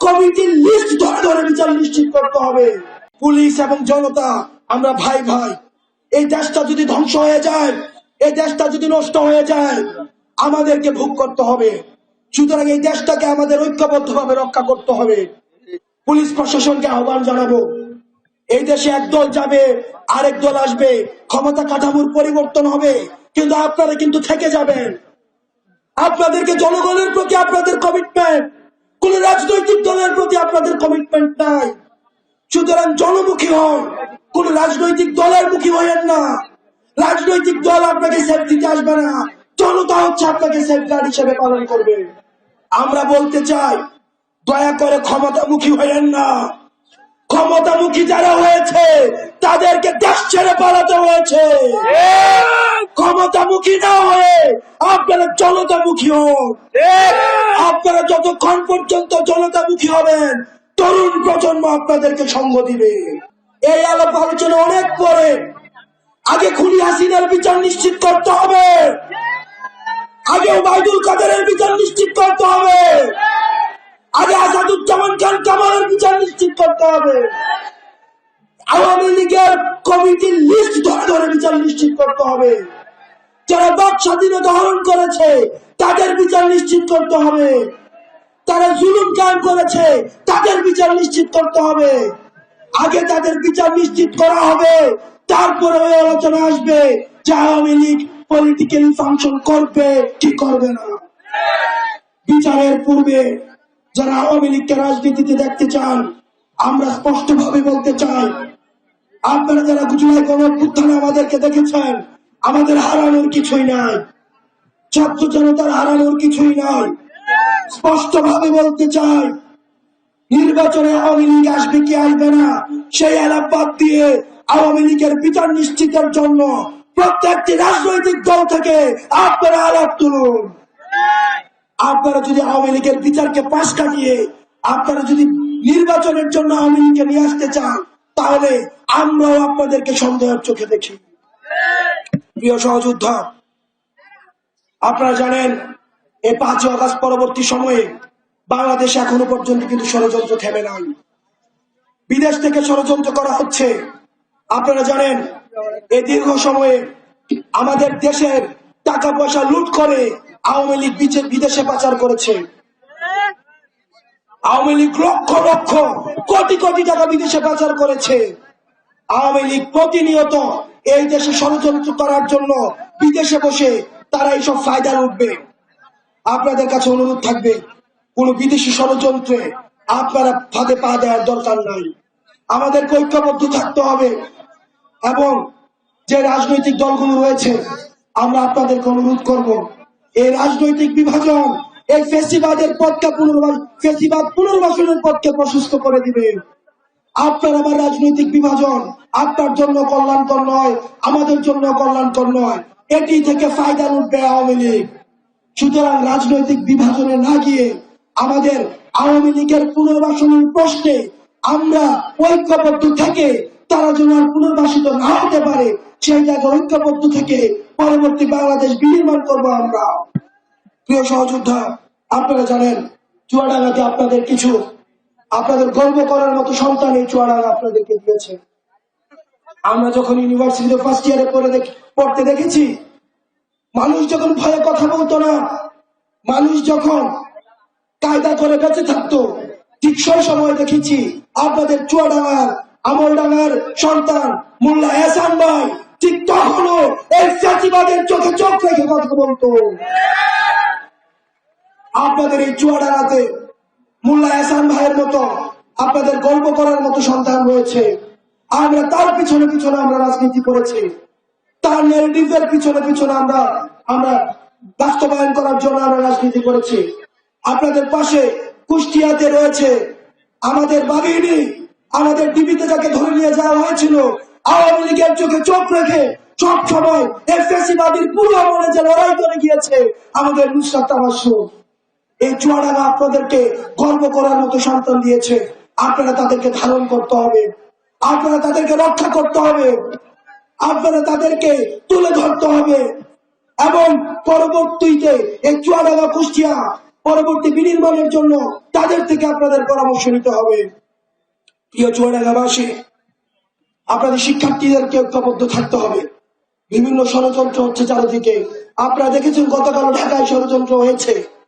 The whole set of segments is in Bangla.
কমিটির লিস্ট ধরে বিচার নিশ্চিত করতে হবে। পুলিশ এবং জনতা, আমরা ভাই ভাই, এই দেশটা যদি ধ্বংস হয়ে যায়, এই দেশটা যদি নষ্ট হয়ে যায়, আমাদেরকে ভোগ করতে হবে। সুতরাং এই দেশটাকে আমাদের ঐক্যবদ্ধভাবে রক্ষা করতে হবে। পুলিশ প্রশাসনকে আহ্বান জানাব। এই দেশে একদল যাবে, আরেক দল আসবে, ক্ষমতা কাঠামোর পরিবর্তন হবে, কিন্তু আপনারা কিন্তু থেকে যাবেন। আপনাদেরকে জনগণের প্রতি আপনাদের কমিটমেন্ট কোন রাজনৈতিক দলের প্রতি আপনাদের কমিটমেন্ট নাই। সুতরাং জনমুখী হন। কোন রাজনৈতিক দলের মুখী হয়েন না। রাজনৈতিক দল আপনাকে সেফ দিতে আসবে না। জনতা হচ্ছে আপনাকে সেফ গার্ড হিসেবে পালন করবে। আমরা বলতে চাই, দয়া করে ক্ষমতামুখী হয়েন না। ক্ষমতামুখী যারা হয়েছে, তাদেরকে দেশ ছেড়ে পালাতে হয়েছে। ক্ষমতামুখী না হয়ে আপনারা জনতামুখী হন। আপনারা যতক্ষণ পর্যন্ত জনতামুখী হবেন তরুণ প্রজন্ম আপনাদেরকে সঙ্গ দিবে। এই আলাপ আলোচনা অনেক পরে। আগে খুনি হাসিনার বিচার নিশ্চিত করতে হবে। আগে ওবায়দুল কাদেরের বিচার নিশ্চিত করতে হবে। আগে আসাদুজ্জামান খান কামালের বিচার নিশ্চিত করতে হবে। আওয়ামী লীগের কমিটির লিস্ট ধরে ধরে বিচার নিশ্চিত করতে হবে। যারা বাক স্বাধীনতা হরণ করেছে, তাদের বিচার নিশ্চিত করতে হবে। তারা জুলুম কায়েম করেছে, তাদের বিচার নিশ্চিত করতে হবে। আগে তাদের বিচার নিশ্চিত করা হবে, তারপরে ওই আলোচনা আসবে যে আওয়ামী লীগ পলিটিক্যাল ফাংশন করবে কি করবে না। বিচারের পূর্বে যারা আওয়ামী লীগকে রাজনীতিতে দেখতে চান, আমরা স্পষ্ট ভাবে বলতে চাই, আপনারা যারা গুজরাট গণঅভ্যুত্থানে আমাদেরকে দেখেছেন আমাদের হারানোর কিছুই নাই। ছাত্র জনতার হারানোর কিছুই নাই। স্পষ্ট ভাবে বলতে চাই, নির্বাচনে আওয়ামী লীগ আসবে কি আসবে না, সেই বাদ দিয়ে আওয়ামী লীগের বিচার নিশ্চিতের জন্য প্রত্যেকটি রাজনৈতিক দল থেকে আপনারা আলাপ তুলুন। আপনারা যদি আওয়ামী লীগের বিচারকে পাশ কাটিয়ে আপনারা যদি নির্বাচনের জন্য আওয়ামী লীগকে নিয়ে আসতে চান, তাহলে আমরাও আপনাদেরকে সন্দেহের চোখে দেখি। প্রিয় সহযোদ্ধা, আপনারা জানেন, এই পাঁচই অগাস্ট পরবর্তী সময়ে বাংলাদেশে এখনও পর্যন্ত কিন্তু ষড়যন্ত্র থেমে নাই। বিদেশ থেকে ষড়যন্ত্র করা হচ্ছে। আপনারা জানেন, এই দীর্ঘ সময়ে আমাদের দেশের টাকা পয়সা লুট করে আওয়ামী লীগ বিদেশে পাচার করেছে। আওয়ামী লীগ লক্ষ লক্ষ, কোটি কোটি টাকা বিদেশে পাচার করেছে। আওয়ামী লীগ প্রতিনিয়ত এই দেশে ষড়যন্ত্র করার জন্য বিদেশে বসে তারা এইসব ফায়দা উঠবে আপনাদের কাছে অনুরোধ থাকবে, কোন বিদেশি ষড়যন্ত্রে আপনারা ফাঁদে পা দেওয়ার দরকার নাই। আমাদেরকে ঐক্যবদ্ধ থাকতে হবে এবং যে রাজনৈতিক দলগুলো রয়েছে, আমরা আপনাদেরকে অনুরোধ করব, এই রাজনৈতিক বিভাজন এই ফেসিবাদের পথকে পুনর্বাস ফেসিবাদ পুনর্বাসনের পথকে প্রশস্ত করে দিবে। আপনার আমার রাজনৈতিক বিভাজন, আপনার জন্য কল্যাণকর নয়, আমাদের জন্য কল্যাণকর নয়। এটি থেকে ফায়দা উঠবে আওয়ামী লীগ। সুতরাং রাজনৈতিক বিভাজনে না গিয়ে আমাদের আওয়ামী লীগের পুনর্বাসনের প্রশ্নে আমরা ঐক্যবদ্ধ থেকে তারা যেন আর পুনর্বাসিত না হতে পারে, সেই জায়গায় ঐক্যবদ্ধ থেকে পরবর্তী বাংলাদেশ বিনির্মাণ করব আমরা। প্রিয় সহযোদ্ধা, আপনারা জানেন, চুয়াডাঙ্গাতে আপনাদের কিছু আপনাদের গর্ব করার মতো সন্তান এই চুয়াডাঙ্গা আপনাদেরকে দিয়েছে। আমরা যখন ইউনিভার্সিটিতে ফার্স্ট ইয়ারে পড়ে পড়তে দেখেছি, মানুষ যখন ভয়ে কথা বলতো না, মানুষ যখন কায়দা করে বেঁচে থাকতো, ঠিক সেই সময় দেখেছি আপনাদের চুয়াডাঙ্গার আমলডাঙ্গার সন্তান মোল্লা এসান ভাই, ঠিক তখনও এই চোখে চোখ রেখে কথা বলতো। আপনাদের এই চুয়াডাঙ্গাতে মোল্লা এহসান ভাইয়ের মতো, আপনাদের গল্প করার মতো সন্তান রয়েছে। আমরা তার পিছনে পিছনে আমরা রাজনীতি করেছি। তার নেগেটিভের পিছনে পিছনে আমরা আমরা বাস্তবায়ন করার জন্য আমরা রাজনীতি করেছি। আপনাদের পাশে কুষ্টিয়াতে রয়েছে আমাদের বাঘিনী আমাদের টিভিতে যাকে ধরে নিয়ে যাওয়া হয়েছিল, আওয়ামী লীগের চোখে চোখ রেখে সব সময় এই ফেসিবাদীর পুরো আমলে যে লড়াই করে গিয়েছে, আমাদের নুসরাত তামাশু। এই চুয়াডাঙ্গা আপনাদেরকে গর্ব করার মতো সন্তান দিয়েছে। আপনারা তাদেরকে ধারণ করতে হবে। আপনারা তাদেরকে রক্ষা করতে হবে। আপনারা তাদেরকে তুলে ধরতে হবে। এবং পরবর্তীতে এই চুয়াডাঙ্গা কুষ্টিয়া পরবর্তী বিনির্মাণের জন্য তাদের থেকে আপনাদের পরামর্শ নিতে হবে। প্রিয় চুয়াডাঙ্গাবাসী, আপনাদের শিক্ষার্থীদেরকে ঐক্যবদ্ধ থাকতে হবে। বিভিন্ন ষড়যন্ত্র হচ্ছে চারিদিকে। আপনারা দেখেছেন গতকাল ঢাকায় ষড়যন্ত্র হয়েছে।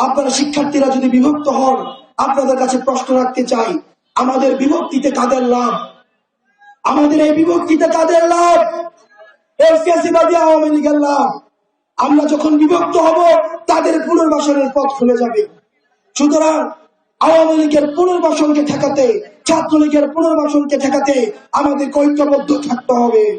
আপনারা শিক্ষার্থীরা যদি বিভক্ত হন, আপনাদের কাছে প্রশ্ন রাখতে চাই, আমাদের বিভক্তিতে কাদের লাভ? আমাদের এই বিভক্তিতে কাদের লাভ? আওয়ামী লীগের লাভ। আমরা যখন বিভক্ত হব, তাদের পুনর্বাসনের পথ খুলে যাবে। সুতরাং আওয়ামী লীগের পুনর্বাসনকে ঠেকাতে, ছাত্রলীগের পুনর্বাসনকে ঠেকাতে আমাদের ঐক্যবদ্ধ থাকতে হবে।